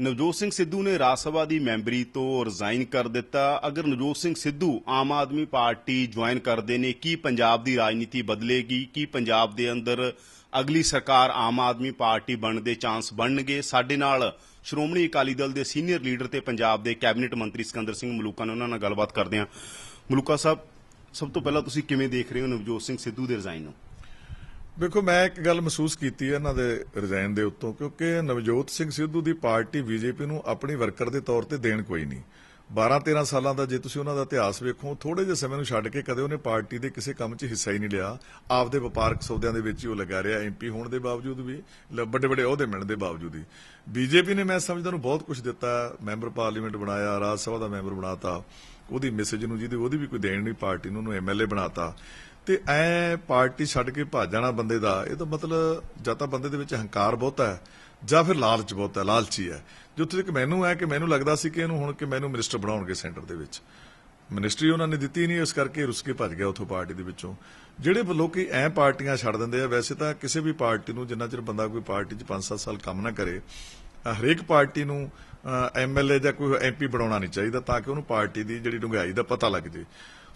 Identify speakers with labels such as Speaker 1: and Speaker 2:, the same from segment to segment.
Speaker 1: ਨਵਜੋਤ ਸਿੰਘ ਸਿੱਧੂ ਨੇ ਰਾਜ ਸਭਾ ਦੀ ਮੈਂਬਰੀ ਤੋਂ ਰਿਜ਼ਾਈਨ ਕਰ ਦਿੱਤਾ। ਅਗਰ ਨਵਜੋਤ ਸਿੰਘ ਸਿੱਧੂ ਆਮ ਆਦਮੀ ਪਾਰਟੀ ਜੁਆਇਨ ਕਰਦੇ ਨੇ, ਕੀ ਪੰਜਾਬ ਦੀ ਰਾਜਨੀਤੀ ਬਦਲੇਗੀ? ਕੀ ਪੰਜਾਬ ਦੇ ਅੰਦਰ ਅਗਲੀ ਸਰਕਾਰ ਆਮ ਆਦਮੀ ਪਾਰਟੀ ਬਣਨ ਦੇ ਚਾਂਸ ਬਣਨਗੇ? ਸਾਡੇ ਨਾਲ ਸ਼੍ਰੋਮਣੀ ਅਕਾਲੀ ਦਲ ਦੇ ਸੀਨੀਅਰ ਲੀਡਰ ਤੇ ਪੰਜਾਬ ਦੇ ਕੈਬਨਿਟ ਮੰਤਰੀ ਸਿਕੰਦਰ ਸਿੰਘ ਮਲੂਕਾ ਨੇ ਉਹਨਾਂ ਨਾਲ ਗੱਲਬਾਤ ਕਰਦੇ ਹਾਂ। ਮਲੂਕਾ ਸਾਹਿਬ, ਸਭ ਤੋਂ ਪਹਿਲਾਂ ਤੁਸੀਂ ਕਿਵੇਂ ਦੇਖ ਰਹੇ ਹੋ ਨਵਜੋਤ ਸਿੰਘ ਸਿੱਧੂ ਦੇ ਰਿਜ਼ਾਈਨ ਨੂੰ?
Speaker 2: ਵੇਖੋ ਮੈਂ ਇੱਕ ਗੱਲ ਮਹਿਸੂਸ ਕੀਤੀ ਹੈ ਇਹਨਾਂ ਦੇ ਰਿਜ਼ਾਈਨ ਦੇ ਉੱਤੋਂ, ਕਿਉਂਕਿ ਨਵਜੋਤ ਸਿੰਘ ਸਿੱਧੂ ਦੀ ਪਾਰਟੀ ਬੀਜੇਪੀ ਨੂੰ ਆਪਣੀ ਵਰਕਰ ਦੇ ਤੌਰ ਤੇ ਦੇਣ ਕੋਈ ਨਹੀਂ। 12-13 ਸਾਲਾਂ ਦਾ ਜੇ ਤੁਸੀਂ ਉਹਨਾਂ ਦਾ ਇਤਿਹਾਸ ਵੇਖੋ ਥੋੜੇ ਜਿਹੇ ਸਮੇਂ ਨੂੰ ਛੱਡ ਕੇ ਕਦੇ ਉਹਨੇ ਪਾਰਟੀ ਦੇ ਕਿਸੇ ਕੰਮ 'ਚ ਹਿੱਸਾ ਹੀ ਨਹੀਂ ਲਿਆ। ਆਪਦੇ ਵਪਾਰਕ ਸੌਦਿਆਂ ਦੇ ਵਿੱਚ ਹੀ ਉਹ ਲੱਗਾ ਰਿਹਾ ਐਮਪੀ ਹੋਣ ਦੇ ਬਾਵਜੂਦ ਵੀ ਵੱਡੇ ਵੱਡੇ ਅਹੁਦੇ ਮਿਲਣ ਦੇ ਬਾਵਜੂਦ ਵੀ। ਬੀਜੇਪੀ ਨੇ ਮੈਂ ਸਮਝਦਾ ਨੂੰ ਬਹੁਤ ਕੁਝ ਦਿੱਤਾ, ਮੈਂਬਰ ਪਾਰਲੀਮੈਂਟ ਬਣਾਇਆ, ਰਾਜ ਸਭਾ ਦਾ ਮੈਂਬਰ ਬਣਾਤਾ, ਉਹਦੀ ਮੈਸੇਜ ਨੂੰ ਜਿਹਦੀ, ਉਹਦੀ ਵੀ ਕੋਈ ਦੇਣ ਨਹੀਂ, ਪਾਰਟੀ ਨੂੰ, ਉਹਨੂੰ ਐਮਐਲਏ ਬਣਾਤਾ। ਤੇ ਐ ਪਾਰਟੀ ਛੱਡ ਕੇ ਭੱਜ ਜਾਣਾ ਬੰਦੇ ਦਾ, ਇਹ ਤਾਂ ਮਤਲਬ ਜਾਂ ਤਾਂ ਬੰਦੇ ਦੇ ਵਿੱਚ ਹੰਕਾਰ ਬਹੁਤਾ ਹੈ, ਜਾਂ ਫਿਰ ਲਾਲਚ ਬਹੁਤ ਹੈ, ਲਾਲਚੀ ਹੈ। ਜਿੱਥੇ ਤੱਕ ਮੈਨੂੰ ਹੈ ਕਿ ਮੈਨੂੰ ਲੱਗਦਾ ਸੀ ਕਿ ਇਹਨੂੰ ਹੁਣ ਕਿ ਮੈਨੂੰ ਮਿਨਿਸਟਰ ਬਣਾਉਣਗੇ ਸੈਂਟਰ ਦੇ ਵਿੱਚ। ਮਿਨਿਸਟਰੀ ਉਹਨਾਂ ਨੇ ਦਿੱਤੀ ਨਹੀਂ, ਇਸ ਕਰਕੇ ਰੁੱਸ ਕੇ ਭੱਜ ਗਿਆ ਉਥੋਂ ਪਾਰਟੀ ਦੇ ਵਿੱਚੋਂ। ਜਿਹੜੇ ਲੋਕੀ ਐ ਪਾਰਟੀਆਂ ਛੱਡ ਦਿੰਦੇ ਆ, ਵੈਸੇ ਤਾਂ ਕਿਸੇ ਵੀ ਪਾਰਟੀ ਨੂੰ ਜਿੰਨਾ ਚਿਰ ਬੰਦਾ ਕੋਈ ਪਾਰਟੀ 'ਚ 5-7 ਸਾਲ ਕੰਮ ਨਾ ਕਰੇ ਹਰੇਕ ਪਾਰਟੀ ਨੂੰ ਐਮਐਲਏ ਜਾਂ ਕੋਈ ਐਮਪੀ ਬਣਾਉਣਾ ਨਹੀਂ ਚਾਹੀਦਾ, ਤਾਂ ਕਿ ਉਹਨੂੰ ਪਾਰਟੀ ਦੀ ਜਿਹੜੀ ਡੂੰਘਾਈ ਦਾ ਪਤਾ ਲੱਗ ਜੇ।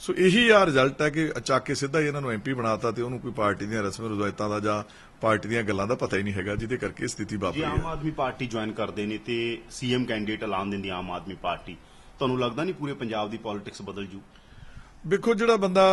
Speaker 2: ਸੋ ਇਹੀ ਆ ਰਿਜ਼ਲਟ ਹੈ ਕਿ ਅਚਾਕ ਕੇ ਸਿੱਧਾ ਹੀ ਇਹਨਾਂ ਨੂੰ ਐਮਪੀ ਬਣਾਤਾ ਤੇ ਉਹਨੂੰ ਕੋਈ ਪਾਰਟੀ ਦੀਆਂ ਰਸਮ ਰਵਾਇਤਾਂ ਦਾ ਜਾਂ ਪਾਰਟੀ ਦੀਆਂ ਗੱਲਾਂ ਦਾ ਪਤਾ ਹੀ ਨਹੀਂ ਹੈਗਾ ਜਿਹਦੇ ਕਰਕੇ ਸਥਿਤੀ ਵਾਪਰੀ ਹੈ।
Speaker 1: ਆਮ ਆਦਮੀ ਪਾਰਟੀ ਜੁਆਇਨ ਕਰਦੇ ਨੇ ਤੇ ਸੀਐਮ ਕੈਂਡੀਡੇਟ ਐਲਾਨ ਦਿੰਦੀ ਆਮ ਆਦਮੀ ਪਾਰਟੀ ਤੁਹਾਨੂੰ ਲੱਗਦਾ ਨਹੀਂ ਪੂਰੇ ਪੰਜਾਬ ਦੀ ਪੋਲਿਟਿਕਸ ਬਦਲ ਜੂ?
Speaker 2: ਵੇਖੋ ਜਿਹੜਾ ਬੰਦਾ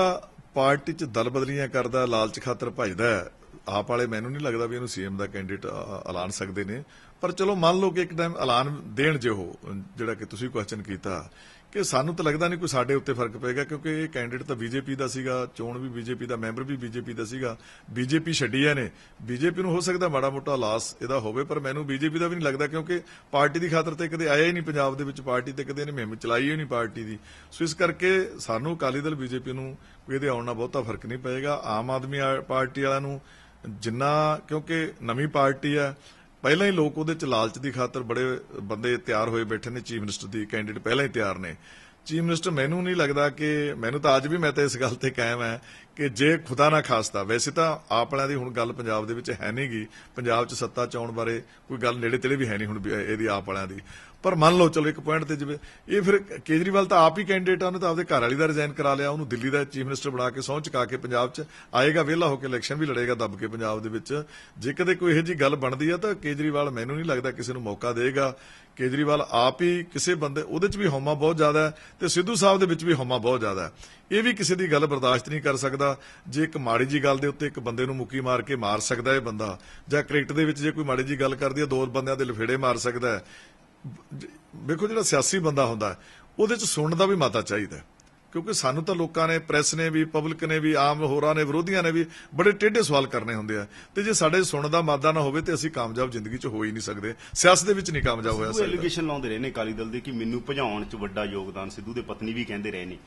Speaker 2: ਪਾਰਟੀ 'ਚ ਦਲ ਬਦਲੀਆਂ ਕਰਦਾ ਲਾਲਚ ਖਾਤਰ ਭਜਦਾ ਆਪ ਵਾਲੇ ਮੈਨੂੰ ਨਹੀਂ ਲੱਗਦਾ ਵੀ ਇਹਨੂੰ ਸੀਐਮ ਦਾ ਕੈਂਡੀਡੇਟ ਐਲਾਨ ਸਕਦੇ ਨੇ। ਪਰ ਚਲੋ ਮੰਨ ਲਓ ਕਿ ਇੱਕ ਟਾਈਮ ਐਲਾਨ ਦੇਣ ਜੇ ਉਹ ਜਿਹੜਾ ਕਿ ਤੁਸੀਂ ਕੁਐਸਚਨ ਕੀਤਾ ਕਿ ਸਾਨੂੰ ਤਾਂ ਲੱਗਦਾ ਨਹੀਂ ਕੋਈ ਸਾਡੇ ਉੱਤੇ ਫ਼ਰਕ ਪਏਗਾ, ਕਿਉਂਕਿ ਇਹ ਕੈਂਡੀਡੇਟ ਤਾਂ ਬੀਜੇਪੀ ਦਾ ਸੀਗਾ, ਚੋਣ ਵੀ ਬੀਜੇਪੀ ਦਾ, ਮੈਂਬਰ ਵੀ ਬੀਜੇਪੀ ਦਾ ਸੀਗਾ। ਬੀਜੇਪੀ ਛੱਡੀ ਹੈ ਨੇ। ਬੀਜੇਪੀ ਨੂੰ ਹੋ ਸਕਦਾ ਮਾੜਾ ਮੋਟਾ ਲਾਸ ਇਹਦਾ ਹੋਵੇ, ਪਰ ਮੈਨੂੰ ਬੀਜੇਪੀ ਦਾ ਵੀ ਨਹੀਂ ਲੱਗਦਾ, ਕਿਉਂਕਿ ਪਾਰਟੀ ਦੀ ਖਾਤਰ ਤੇ ਕਦੇ ਆਇਆ ਹੀ ਨਹੀਂ ਪੰਜਾਬ ਦੇ ਵਿੱਚ ਪਾਰਟੀ ਤੇ, ਕਦੇ ਇਹਨੇ ਮਹਿੰਮ ਚਲਾਈ ਹੀ ਨਹੀਂ ਪਾਰਟੀ ਦੀ। ਸੋ ਇਸ ਕਰਕੇ ਸਾਨੂੰ ਅਕਾਲੀ ਦਲ, ਬੀਜੇਪੀ ਨੂੰ ਇਹਦੇ ਆਉਣ ਨਾਲ ਬਹੁਤਾ ਫ਼ਰਕ ਨਹੀਂ ਪਏਗਾ। ਆਮ ਆਦਮੀ ਪਾਰਟੀ ਵਾਲਿਆਂ ਨੂੰ ਜਿੰਨਾ, ਕਿਉਂਕਿ ਨਵੀਂ ਪਾਰਟੀ ਹੈ ਪਹਿਲਾਂ ਹੀ ਲੋਕ ਉਹਦੇ ਚ ਲਾਲਚ ਦੀ ਖਾਤਰ ਬੜੇ ਬੰਦੇ ਤਿਆਰ ਹੋਏ ਬੈਠੇ ਨੇ ਚੀਫ ਮਿਨਿਸਟਰ ਦੀ, ਕੈਂਡੀਡੇਟ ਪਹਿਲਾਂ ਹੀ ਤਿਆਰ ਨੇ। ਚੀਫ ਮਿਨਿਸਟਰ ਮੈਨੂੰ ਨਹੀਂ ਲੱਗਦਾ ਕਿ, ਮੈਨੂੰ ਤਾਂ ਅੱਜ ਵੀ ਮੈਂ ਤਾਂ ਇਸ ਗੱਲ ਤੇ ਕਾਇਮ ਹੈ ਕਿ ਜੇ ਖੁਦਾ ਨਾ ਖਾਸਤਾ, ਵੈਸੇ ਤਾਂ ਆਪ ਵਾਲਿਆਂ ਦੀ ਹੁਣ ਗੱਲ ਪੰਜਾਬ ਦੇ ਵਿੱਚ ਹੈ ਨਹੀਂਗੀ ਪੰਜਾਬ 'ਚ ਸੱਤਾ ਚਾਉਣ ਬਾਰੇ ਕੋਈ ਗੱਲ ਨੇੜੇ ਤੇੜੇ ਵੀ ਹੈ ਨਹੀਂ ਹੁਣ ਇਹਦੀ ਆਪ ਵਾਲਿਆਂ ਦੀ। ਪਰ ਮੰਨ ਲਓ, ਚਲੋ ਇੱਕ ਪੁਆਇੰਟ ਤੇ ਜਿਵੇਂ ਇਹ ਫਿਰ ਕੇਜਰੀਵਾਲ ਤਾਂ ਆਪ ਹੀ ਕੈਂਡੀਡੇਟ ਆ, ਉਹਨੇ ਤਾਂ ਆਪਦੇ ਘਰ ਵਾਲੀ ਦਾ ਰਿਜ਼ਾਈਨ ਕਰਾ ਲਿਆ, ਉਹਨੂੰ ਦਿੱਲੀ ਦਾ ਚੀਫ ਮਿਨਿਸਟਰ ਬਣਾ ਕੇ ਸਹੁੰ ਚੁਕਾ ਕੇ ਪੰਜਾਬ 'ਚ ਆਏਗਾ, ਵਿਹਲਾ ਹੋ ਕੇ ਇਲੈਕਸ਼ਨ ਵੀ ਲੜੇਗਾ ਦੱਬ ਕੇ ਪੰਜਾਬ ਦੇ ਵਿੱਚ। ਜੇ ਕਦੇ ਕੋਈ ਇਹੋ ਜੀ ਗੱਲ ਬਣਦੀ ਆ, ਤਾਂ ਕੇਜਰੀਵਾਲ ਮੈਨੂੰ ਨਹੀਂ ਲੱਗਦਾ ਕਿਸੇ ਨੂੰ ਮੌਕਾ ਦੇਗਾ। ਕੇਜਰੀਵਾਲ ਆਪ ਹੀ ਕਿਸੇ ਬੰਦੇ, ਉਹਦੇ 'ਚ ਵੀ ਹਉਮਾ ਬਹੁਤ ਜ਼ਿਆਦਾ ਹੈ ਤੇ ਸਿੱਧੂ ਸਾਹਿਬ ਦੇ ਵਿੱਚ ਵੀ ਹਉਮਾ ਬਹੁਤ ਜ਼ਿਆਦਾ ਹੈ। ਇਹ ਵੀ ਕਿਸੇ ਦੀ ਗੱਲ ਬਰਦਾਸ਼ਤ ਨਹੀਂ ਕਰ ਸਕਦਾ। ਜੇ ਇੱਕ ਮਾੜੀ ਜੀ ਗੱਲ ਦੇ ਉੱਤੇ ਇੱਕ ਬੰਦੇ ਨੂੰ ਮੁੱਕੀ ਮਾਰ ਕੇ ਮਾਰ ਸਕਦਾ ਇਹ ਬੰਦਾ ਜਾਂ ਕ੍ਰਿਕਟ ਦੇ ਵਿੱਚ ਜੇ ਕੋਈ ਮਾੜੀ ਜੀ ਗੱਲ ਕਰਦੀ ਹੈ ਦੋ ਬੰਦਿਆਂ ਦੇ ਲਫੇੜੇ ਮਾਰ ਸਕਦਾ ਹੈ। ਵੇਖੋ ਜਿਹੜਾ ਸਿਆਸੀ ਬੰਦਾ ਹੁੰਦਾ ਹੈ, ਉਹਦੇ ਚ ਸੁਣਨ ਦਾ ਵੀ ਮਾਤਾ ਚਾਹੀਦਾ ਹੈ। ਕਿਉਂਕਿ ਸਾਨੂੰ ਤਾਂ ਲੋਕਾਂ ਨੇ ਪ੍ਰੈਸ ਨੇ ਵੀ ਪਬਲਿਕ ਨੇ ਵੀ ਆਮ ਹੋਰਾਂ ਨੇ ਵਿਰੋਧੀਆਂ ਨੇ ਵੀ ਬੜੇ ਟੇਢੇ ਸਵਾਲ ਕਰਨੇ ਹੁੰਦੇ ਆ। ਤੇ ਜੇ ਸਾਡੇ ਸੁਣਨ ਦਾ ਮਾਦਾ ਨਾ ਹੋਵੇ ਤੇ ਅਸੀਂ ਕਾਮਯਾਬ ਜ਼ਿੰਦਗੀ 'ਚ ਹੋ ਹੀ ਨਹੀਂ ਸਕਦੇ। ਸਿਆਸਤ ਦੇ ਵਿੱਚ ਨਹੀਂ ਕਾਮਯਾਬ ਹੋਇਆ ਸਕਦਾ
Speaker 1: ਐਲੀਗੇਸ਼ਨ ਲਾਉਂਦੇ ਰਹੇ ਨੇ ਅਕਾਲੀ ਦਲ ਦੇ ਕਿ ਮੈਨੂੰ ਭਜਾਉਣ 'ਚ ਵੱਡਾ ਯੋਗਦਾਨ ਸਿੱਧੂ ਦੇ ਪਤਨੀ ਵੀ ਕਹਿੰਦੇ ਰਹੇ ਨੇ।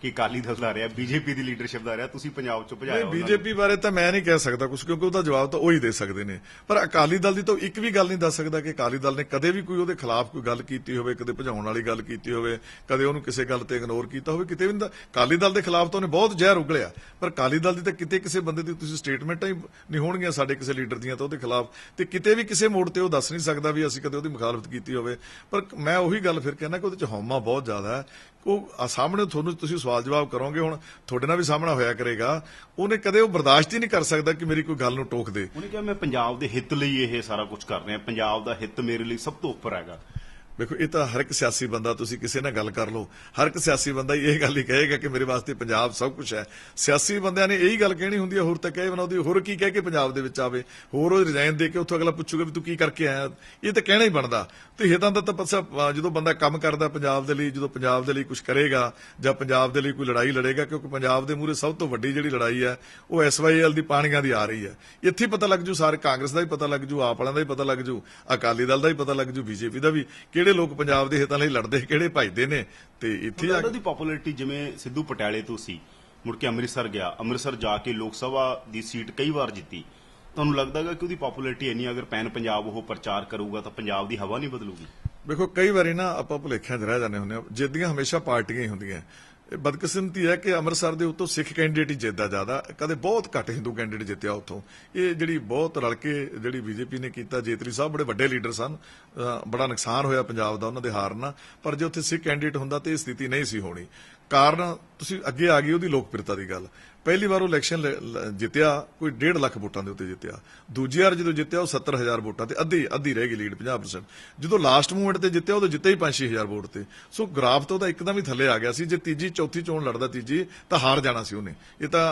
Speaker 1: ਕਿ ਅਕਾਲੀ ਦਲ ਦਾ ਰਿਹਾ ਬੀਜੇਪੀ ਦੀ ਲੀਡਰਸ਼ਿਪ ਦਾ ਰਿਹਾ ਤੁਸੀਂ ਪੰਜਾਬ 'ਚ ਭਜਾਇਆ
Speaker 2: ਨਹੀਂ। ਬੀਜੇਪੀ ਬਾਰੇ ਤਾਂ ਮੈਂ ਨਹੀਂ ਕਹਿ ਸਕਦਾ ਕੁਝ ਕਿਉਂਕਿ ਉਹਦਾ ਜਵਾਬ ਤਾਂ ਉਹ ਹੀ ਦੇ ਸਕਦੇ ਨੇ। ਪਰ ਅਕਾਲੀ ਦਲ ਦੀ ਤਾਂ ਇੱਕ ਵੀ ਗੱਲ ਨਹੀਂ ਦੱਸ ਸਕਦਾ ਕਿ ਅਕਾਲੀ ਦਲ ਨੇ ਕਦੇ ਵੀ ਕੋਈ ਉਹਦੇ ਖਿਲਾਫ ਕੋਈ ਗੱਲ ਕੀਤੀ ਹੋਵੇ ਕਦੇ ਭਜਾਉਣ ਵਾਲੀ ਗੱਲ ਕੀਤੀ ਹੋਵੇ ਕਦੇ ਉਹਨੂੰ ਕਿਸੇ ਗੱਲ ਤੇ ਇਗਨੋਰ ਕੀਤਾ ਹੋਵੇ ਕਿਤੇ ਵੀ ਨਹੀਂ ਅਕਾਲੀ ਦਲ ਦੇ ਖਿਲਾਫ ਤਾਂ ਉਹਨੇ ਬਹੁਤ ਜ਼ਹਿਰ ਉਗਲਿਆ। ਪਰ ਅਕਾਲੀ ਦਲ ਦੀ ਤਾਂ ਕਿਤੇ ਕਿਸੇ ਬੰਦੇ ਦੀ ਤੁਸੀਂ ਸਟੇਟਮੈਂਟਾਂ ਹੀ ਨਹੀਂ ਹੋਣਗੀਆਂ ਸਾਡੇ ਕਿਸੇ ਲੀਡਰ ਦੀਆਂ ਤਾਂ ਉਹਦੇ ਖਿਲਾਫ। ਤੇ ਕਿਤੇ ਵੀ ਕਿਸੇ ਮੋੜ ਤੇ ਉਹ ਦੱਸ ਨਹੀਂ ਸਕਦਾ ਵੀ ਅਸੀਂ ਕਦੇ ਉਹਦੀ ਮੁਖਾਲਫਤ ਕੀਤੀ ਹੋਵੇ। ਪਰ ਮੈਂ ਉਹੀ ਗੱਲ ਫਿਰ ਕਹਿਣਾ ਕਿ ਉਹਦੇ ਚ ਹਉਮਾ ਬਹੁਤ ਜ਼ਿਆਦਾ ਹੈ। ਉਹ ਸਾਹਮਣੇ ਤੁਹਾਨੂੰ ਤੁਸੀਂ ਸਵਾਲ ਜਵਾਬ ਕਰੋਗੇ, ਹੁਣ ਤੁਹਾਡੇ ਨਾਲ ਵੀ ਸਾਹਮਣਾ ਹੋਇਆ ਕਰੇਗਾ। ਉਹਨੇ ਕਦੇ ਉਹ ਬਰਦਾਸ਼ਤ ਹੀ ਨਹੀਂ ਕਰ ਸਕਦਾ ਕਿ ਮੇਰੀ ਕੋਈ ਗੱਲ ਨੂੰ ਟੋਕ ਦੇ।
Speaker 1: ਉਹਨੇ ਕਿਹਾ, ਮੈਂ ਪੰਜਾਬ ਦੇ ਹਿੱਤ ਲਈ ਇਹ ਸਾਰਾ ਕੁਝ ਕਰ ਰਿਹਾ। ਪੰਜਾਬ ਦਾ ਹਿੱਤ ਮੇਰੇ ਲਈ ਸਭ ਤੋਂ ਉੱਪਰ ਹੈਗਾ।
Speaker 2: ਵੇਖੋ, ਇਹ ਤਾਂ ਹਰ ਇੱਕ ਸਿਆਸੀ ਬੰਦਾ, ਤੁਸੀਂ ਕਿਸੇ ਨਾਲ ਗੱਲ ਕਰ ਲਓ। ਹਰ ਇੱਕ ਸਿਆਸੀ ਬੰਦਾ ਇਹ ਗੱਲ ਹੀ ਕਹੇਗਾ ਕਿ ਮੇਰੇ ਵਾਸਤੇ ਪੰਜਾਬ ਸਭ ਕੁਝ ਹੈ। ਸਿਆਸੀ ਬੰਦਿਆਂ ਨੇ ਇਹੀ ਗੱਲ ਕਹਿਣੀ ਹੁੰਦੀ ਹੈ, ਹੋਰ ਤਾਂ ਕਹੇ ਬਣਾਉਂਦੀ ਹੋਰ ਕੀ ਕਹਿ ਕੇ ਪੰਜਾਬ ਦੇ ਵਿੱਚ ਆਵੇ? ਹੋਰ ਉਹ ਰਿਜ਼ਾਈਨ ਦੇ ਕੇ ਉੱਥੋਂ ਅਗਲਾ ਪੁੱਛੂਗਾ ਵੀ ਤੂੰ ਕੀ ਕਰਕੇ ਆਇਆ? ਇਹ ਤਾਂ ਕਹਿਣਾ ਹੀ ਬਣਦਾ। ਤੇ ਹਿੱਤਾਂ ਦਾ ਤਾਂ ਪੱਸਾ ਜਦੋਂ ਬੰਦਾ ਕੰਮ ਕਰਦਾ ਪੰਜਾਬ ਦੇ ਲਈ, ਜਦੋਂ ਪੰਜਾਬ ਦੇ ਲਈ ਕੁਝ ਕਰੇਗਾ, ਜਾਂ ਪੰਜਾਬ ਦੇ ਲਈ ਕੋਈ ਲੜਾਈ ਲੜੇਗਾ, ਕਿਉਂਕਿ ਪੰਜਾਬ ਦੇ ਮੂਹਰੇ ਸਭ ਤੋਂ ਵੱਡੀ ਜਿਹੜੀ ਲੜਾਈ ਹੈ, ਉਹ ਐਸਵਾਈਐਲ ਦੀ ਪਾਣੀਆਂ ਦੀ ਆ ਰਹੀ ਹੈ। ਇੱਥੇ ਪਤਾ ਲੱਗ ਜੂ ਸਾਰੇ ਕਾਂਗਰਸ ਦਾ ਵੀ ਪਤਾ ਲੱਗ ਜੂ, ਆਪ ਵਾਲਿਆਂ ਦਾ ਵੀ ਪਤਾ ਲੱਗ ਜੂ, ਅਕਾਲੀ ਦਲ ਦਾ ਵੀ ਪਤਾ ਲੱਗ ਜੂ, ਬੀਜੇਪੀ ਦਾ ਵੀ। ਕਿਹੜੇ ਲੋਕ ਪੰਜਾਬ ਦੇ ਹਿੱਤਾਂ ਲਈ ਲੜਦੇ ਕਿਹੜੇ ਭਜਦੇ ਨੇ? ਤੇ ਇੱਥੇ ਆ
Speaker 1: ਦੀ ਪਪੂਲੈਰਿਟੀ ਜਿਵੇਂ ਸਿੱਧੂ ਪਟਿਆਲੇ ਤੋਂ ਸੀ ਮੁੜ ਕੇ ਅੰਮ੍ਰਿਤਸਰ ਗਿਆ ਅੰਮ੍ਰਿਤਸਰ ਜਾ ਕੇ ਲੋਕ ਸਭਾ ਦੀ ਸੀਟ ਕਈ ਵਾਰ ਜਿੱਤੀ। ਤੁਹਾਨੂੰ ਲੱਗਦਾ ਹੈਗਾ ਕਿ ਉਹਦੀ ਪਪੂਲੈਰਿਟੀ ਇੰਨੀ ਅਗਰ ਪੈਨ ਪੰਜਾਬ ਉਹ ਪ੍ਰਚਾਰ ਕਰੂਗਾ ਤਾਂ ਪੰਜਾਬ ਦੀ ਹਵਾ ਨਹੀਂ ਬਦਲੂਗੀ?
Speaker 2: ਵੇਖੋ ਕਈ ਵਾਰੀ ਨਾ ਆਪਾਂ ਭੁਲੇਖਿਆਂ 'ਚ ਰਹਿ ਜਾਂਦੇ ਹੁੰਦੇ ਆ ਜਿੱਦੀਆਂ ਹਮੇਸ਼ਾ ਪਾਰਟੀਆਂ ਹੀ ਹੁੰਦੀਆਂ। ਬਦਕਿਸਮਤੀ ਹੈ ਕਿ ਅੰਮ੍ਰਿਤਸਰ ਦੇ ਉੱਤੋਂ ਸਿੱਖ ਕੈਂਡੀਡੇਟ ਹੀ ਜਿੱਤਦਾ ਜ਼ਿਆਦਾ। ਕਦੇ ਬਹੁਤ ਘੱਟ ਹਿੰਦੂ ਕੈਂਡੀਡੇਟ ਜਿੱਤਿਆ ਉੱਥੋਂ। ਇਹ ਜਿਹੜੀ ਬਹੁਤ ਰਲ ਕੇ ਜਿਹੜੀ ਬੀਜੇਪੀ ਨੇ ਕੀਤਾ ਜੇਤਰੀ ਸਾਹਿਬ ਬੜੇ ਵੱਡੇ ਲੀਡਰ ਸਨ। ਬੜਾ ਨੁਕਸਾਨ ਹੋਇਆ ਪੰਜਾਬ ਦਾ, ਉਹਨਾਂ ਦੇ ਹਾਰ ਨਾਲ। ਪਰ ਜੇ ਉੱਥੇ ਸਿੱਖ ਕੈਂਡੀਡੇਟ ਹੁੰਦਾ ਤੇ ਇਹ ਸਥਿਤੀ ਨਹੀਂ ਸੀ ਹੋਣੀ। ਕਾਰਨ ਤੁਸੀਂ ਅੱਗੇ ਆ ਗਈ ਉਹਦੀ ਲੋਕਪ੍ਰਿਯਤਾ ਦੀ ਗੱਲ। ਪਹਿਲੀ ਵਾਰ ਉਹ ਇਲੈਕਸ਼ਨ ਜਿੱਤਿਆ, ਕੋਈ 1.5 ਲੱਖ ਵੋਟਾਂ ਦੇ ਉੱਤੇ ਜਿੱਤਿਆ। ਦੂਜੀ ਵਾਰ ਜਦੋਂ ਜਿੱਤਿਆ, ਉਹ 70000 ਵੋਟਾਂ ਤੇ ਅੱਧੀ ਅੱਧੀ ਰਹਿ ਗਈ ਲੀਡ 50% ਜਦੋਂ ਲਾਸਟ ਮੂਵਮੈਂਟ ਤੇ ਜਿੱਤਿਆ, ਉਦੋਂ ਜਿੱਤੇ ਹੀ 5-6000 ਵੋਟ ਤੇ। ਸੋ ਗ੍ਰਾਫ ਤੋਂ ਤਾਂ ਇੱਕਦਮ ਹੀ ਥੱਲੇ ਆ ਗਿਆ ਸੀ। ਜੇ ਤੀਜੀ, ਚੌਥੀ ਚੋਣ ਲੜਦਾ ਤੀਜੀ, ਤਾਂ ਹਾਰ ਜਾਣਾ ਸੀ ਉਹਨੇ। ਇਹ ਤਾਂ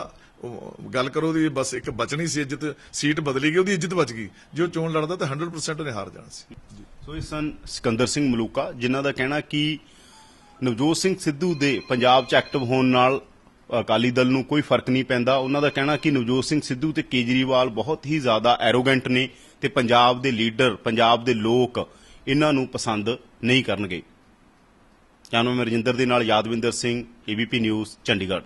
Speaker 2: ਗੱਲ ਕਰੋ ਦੀ ਬਸ ਇੱਕ ਬਚਣੀ ਸੀ ਇੱਜ਼ਤ, ਸੀਟ ਬਦਲੀ ਗਈ, ਉਹਦੀ ਇੱਜ਼ਤ ਬਚ ਗਈ। ਜੇ ਉਹ ਚੋਣ ਲੜਦਾ ਤਾਂ 100% ਉਹਨੇ ਹਾਰ ਜਾਣਾ ਸੀ।
Speaker 1: ਸੋ ਇਹ ਸਨ ਸਿਕੰਦਰ ਸਿੰਘ ਮਲੂਕਾ, ਜਿਨ੍ਹਾਂ ਦਾ ਕਹਿਣਾ ਕਿ ਨਵਜੋਤ ਸਿੰਘ ਸਿੱਧੂ ਦੇ ਪੰਜਾਬ 'ਚ ਐਕਟਿਵ ਹੋਣ ਨਾਲ ਅਕਾਲੀ ਦਲ ਨੂੰ ਕੋਈ ਫ਼ਰਕ ਨਹੀਂ ਪੈਂਦਾ। ਉਹਨਾਂ ਦਾ ਕਹਿਣਾ ਕਿ ਨਵਜੋਤ ਸਿੰਘ ਸਿੱਧੂ ਤੇ ਕੇਜਰੀਵਾਲ ਬਹੁਤ ਹੀ ਜ਼ਿਆਦਾ ਐਰੋਗੈਂਟ ਨੇ ਤੇ ਪੰਜਾਬ ਦੇ ਲੀਡਰ ਪੰਜਾਬ ਦੇ ਲੋਕ ਇਹਨਾਂ ਨੂੰ ਪਸੰਦ ਨਹੀਂ ਕਰਨਗੇ। ਕੈਮਰਾਮੈਨ ਰਜਿੰਦਰ ਦੇ ਨਾਲ ਯਾਦਵਿੰਦਰ ਸਿੰਘ ਏਬੀਪੀ ਨਿਊਜ਼ ਚੰਡੀਗੜ੍ਹ।